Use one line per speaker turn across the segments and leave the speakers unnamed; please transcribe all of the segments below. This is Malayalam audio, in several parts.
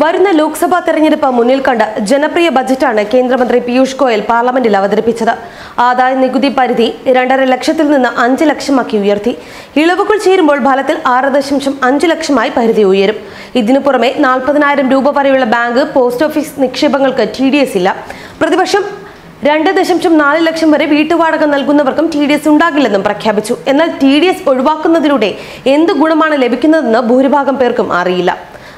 വരുന്ന ലോക്സഭാ തെരഞ്ഞെടുപ്പ് മുന്നിൽ കണ്ട് ജനപ്രിയ ബജറ്റാണ് കേന്ദ്രമന്ത്രി പീയൂഷ് ഗോയൽ പാർലമെന്റിൽ അവതരിപ്പിച്ചത്. ആദായ നികുതി പരിധി രണ്ടര ലക്ഷത്തിൽ നിന്ന് അഞ്ച് ലക്ഷമാക്കി ഉയർത്തി. ഇളവുകൾ ചേരുമ്പോൾ ഫലത്തിൽ ആറ് ദശാംശം അഞ്ച് ലക്ഷമായി പരിധി ഉയരും. ഇതിനു പുറമെ നാൽപ്പതിനായിരം രൂപ വരെയുള്ള ബാങ്ക് പോസ്റ്റ് ഓഫീസ് നിക്ഷേപങ്ങൾക്ക് ടി ഡി എസ് ഇല്ല. പ്രതിപക്ഷം രണ്ട് ദശാംശം നാല് ലക്ഷം വരെ വീട്ടുവാടക നൽകുന്നവർക്കും ടി ഡി എസ് ഉണ്ടാകില്ലെന്നും പ്രഖ്യാപിച്ചു. എന്നാൽ ടി ഡി എസ് ഒഴിവാക്കുന്നതിലൂടെ എന്ത് ഗുണമാണ് ലഭിക്കുന്നതെന്ന് ഭൂരിഭാഗം പേർക്കും അറിയില്ല.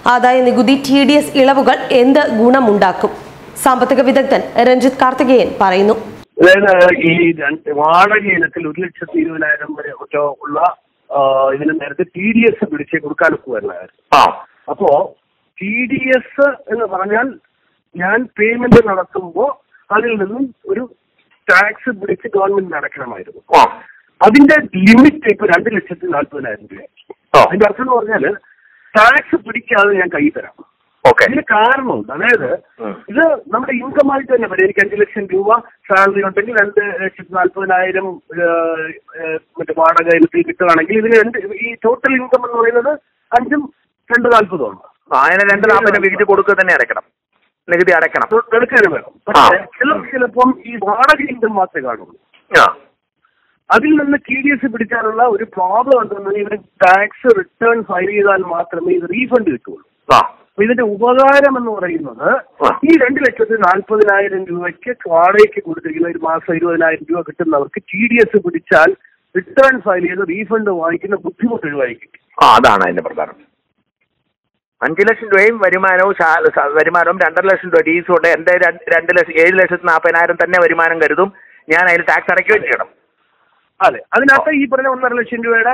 ആദായ നികുതി ടി ഡി എസ് ഇളവുകൾ എന്ത് ഗുണമുണ്ടാക്കും? സാമ്പത്തിക വിദഗ്ധൻ രഞ്ജിത്ത് കാർത്തികേയൻ പറയുന്നു.
അതായത് ഈ രണ്ട് വാടക ഇനത്തിൽ ഒരു ലക്ഷത്തി ഇരുപതിനായിരം വരെ ഉള്ള ഇതിന് നേരത്തെ ടി ഡി എസ് പിടിച്ചേ കൊടുക്കാനൊക്കുമായിരുന്നു
ആ.
അപ്പോ ടി ഡി എസ് എന്ന് പറഞ്ഞാൽ ഞാൻ പേയ്മെന്റ് നടത്തുമ്പോൾ അതിൽ നിന്നും ഒരു ടാക്സ് പിടിച്ച് ഗവൺമെന്റ് അടയ്ക്കണമായിരുന്നു
ആ.
അതിന്റെ ലിമിറ്റ് ഇപ്പൊ രണ്ട് ലക്ഷത്തി നാൽപ്പതിനായിരം രൂപ അതിന്റെ അർത്ഥം എന്ന് പറഞ്ഞാൽ ടാക്സ് പിടിക്കാതെ ഞാൻ കൈ തരാം.
ഓക്കെ
ഇതിന് കാരണമുണ്ട്. അതായത്. ഇത് നമ്മുടെ ഇൻകം ആയിട്ട് തന്നെ വരും. എനിക്ക് അഞ്ചു ലക്ഷം രൂപ സാലറി ഉണ്ടെങ്കിൽ രണ്ട് ലക്ഷത്തി നാൽപ്പതിനായിരം മറ്റേ വാടക ഇനത്തിൽ കിട്ടുകയാണെങ്കിൽ ഇതിന് രണ്ട് ഈ ടോട്ടൽ ഇൻകം എന്ന് പറയുന്നത് അഞ്ചും രണ്ട് നാൽപ്പതുമാണ്
അതിന് രണ്ട് നാൽപ്പതിന് വീട്ടിൽ കൊടുക്കുക തന്നെ അടയ്ക്കണം. നികുതി അടയ്ക്കണം.
എടുക്കാനും വേണം. പക്ഷേ ചിലപ്പം ഈ വാടക ഇൻകം മാത്രമേ കാണുള്ളൂ. അതിൽ നിന്ന് ടി ഡി എസ് പിടിക്കാനുള്ള ഒരു പ്രോബ്ലം എന്തെന്നാൽ ഇവർ ടാക്സ് റിട്ടേൺ ഫയൽ ചെയ്താൽ മാത്രമേ ഇത് റീഫണ്ട് കിട്ടുള്ളൂ അപ്പൊ ഇതിന്റെ ഉപകാരം എന്ന് പറയുന്നത് ഈ രണ്ട് ലക്ഷത്തി നാൽപ്പതിനായിരം രൂപയ്ക്ക് വാടകയ്ക്ക് കൊടുത്തിരിക്കുന്ന ഒരു മാസം ഇരുപതിനായിരം രൂപ കിട്ടുന്നവർക്ക് ടി ഡി എസ് പിടിച്ചാൽ റിട്ടേൺ ഫയൽ ചെയ്ത് റീഫണ്ട് വാങ്ങിക്കുന്ന ബുദ്ധിമുട്ട് ഒഴിവാക്കി
ആ അതാണ് അതിന്റെ പ്രധാനം. അഞ്ച് ലക്ഷം രൂപയും വരുമാനവും വരുമാനവും രണ്ടര ലക്ഷം രൂപ ഡീസും ഉണ്ട്. എന്റെ രണ്ട് രണ്ട് ലക്ഷം ഏഴ് ലക്ഷത്തി നാൽപ്പതിനായിരം തന്നെ വരുമാനം കരുതും. ഞാൻ അതിൽ ടാക്സ് അടയ്ക്കുകയും ചെയ്യണം.
അതെ. അതിനകത്ത് ഈ പറഞ്ഞ ഒന്നര ലക്ഷം രൂപയുടെ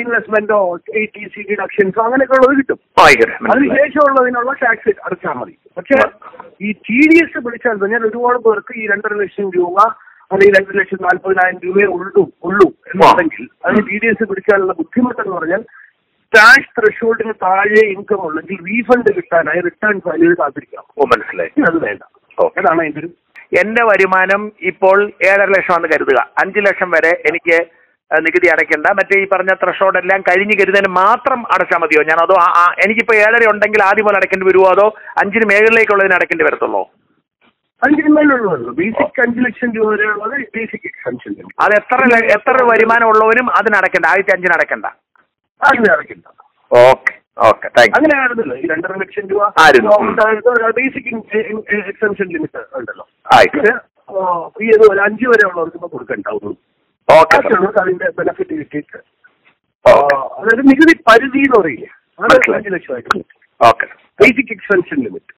ഇൻവെസ്റ്റ്മെന്റോ എ ടി സി ഡിഡക്ഷൻസോ അങ്ങനെയൊക്കെ ഉള്ളത് കിട്ടും.
അതിനുശേഷം ഉള്ളതിനുള്ള
അതിനുശേഷമുള്ളതിനുള്ള ടാക്സ് അടച്ചാൽ മതി. പക്ഷെ ഈ ടി ഡി എസ് പിടിച്ചാൽ തന്നെ ഒരുപാട് പേർക്ക് ഈ രണ്ടര ലക്ഷം രൂപ അല്ലെങ്കിൽ രണ്ട് ലക്ഷം നാൽപ്പതിനായിരം രൂപയെ ഉള്ളൂ ഉള്ളൂ എന്നുണ്ടെങ്കിൽ അതിന് ടി ഡി എസ് പിടിക്കാനുള്ള ബുദ്ധിമുട്ട് എന്ന് പറഞ്ഞാൽ ടാക്സ് ത്രഷോൾഡിന് താഴെ ഇൻകം ഉള്ളെങ്കിൽ റീഫണ്ട് കിട്ടാനായി റിട്ടേൺ ഫയൽ ചെയ്ത്
ഓ മനസ്സിലായി.
അത് വേണ്ട. അതാണ് അതിന്റെ ഒരു
എന്റെ വരുമാനം ഇപ്പോൾ ഏഴര ലക്ഷമാണെന്ന് കരുതുക. അഞ്ച് ലക്ഷം വരെ എനിക്ക് നികുതി അടയ്ക്കേണ്ട. മറ്റേ ഈ പറഞ്ഞ ത്രഷോഡ് എല്ലാം കഴിഞ്ഞ് കരുതുന്നതിന് മാത്രം അടച്ചാൽ മതിയോ? ഞാൻ അതോ എനിക്കിപ്പോ എനിക്കിപ്പോൾ ഏഴര ഉണ്ടെങ്കിൽ ആദ്യം പോലെ അടയ്ക്കേണ്ടി വരുമോ അതോ അഞ്ചിന് മേളിലേക്കുള്ളതിന് അടയ്ക്കേണ്ടി വരത്തുള്ളൂ?
അഞ്ചിന് ബേസിക് അഞ്ച് ലക്ഷം രൂപ വരെയുള്ളത് ബേസിക് എക്സംഷൻ
അത് എത്ര എത്ര വരുമാനം ഉള്ളവനും അതിന് അടയ്ക്കണ്ട. ആദ്യത്തെ അഞ്ചിന് അടയ്ക്കണ്ട.
അതിന് അടയ്ക്കണ്ട.
Okay okay.
അങ്ങനെ ആയിരുന്നല്ലോ. ഈ രണ്ടര ലക്ഷം രൂപ
ആയിരുന്നു.
ബേസിക് എക്സംഷൻ ലിമിറ്റ് ഉണ്ടല്ലോ.
ആയിക്കോട്ടെ.
ഇത്, ആ, ഈ ഒരു ഒരു അഞ്ച് വരെ ഉള്ളവർക്ക് ഇപ്പൊ കൊടുക്കണ്ടാവുള്ളൂ ബാക്കിയുള്ളവർക്ക് അതിന്റെ ബെനിഫിറ്റ് കിട്ടിയിട്ട്. അതായത് നികുതി പരിധി എന്ന് പറയില്ലേ അഞ്ചു ലക്ഷമായിട്ട്
ഓക്കെ
ബേസിക് എക്സ്പെൻഷൻ ലിമിറ്റ്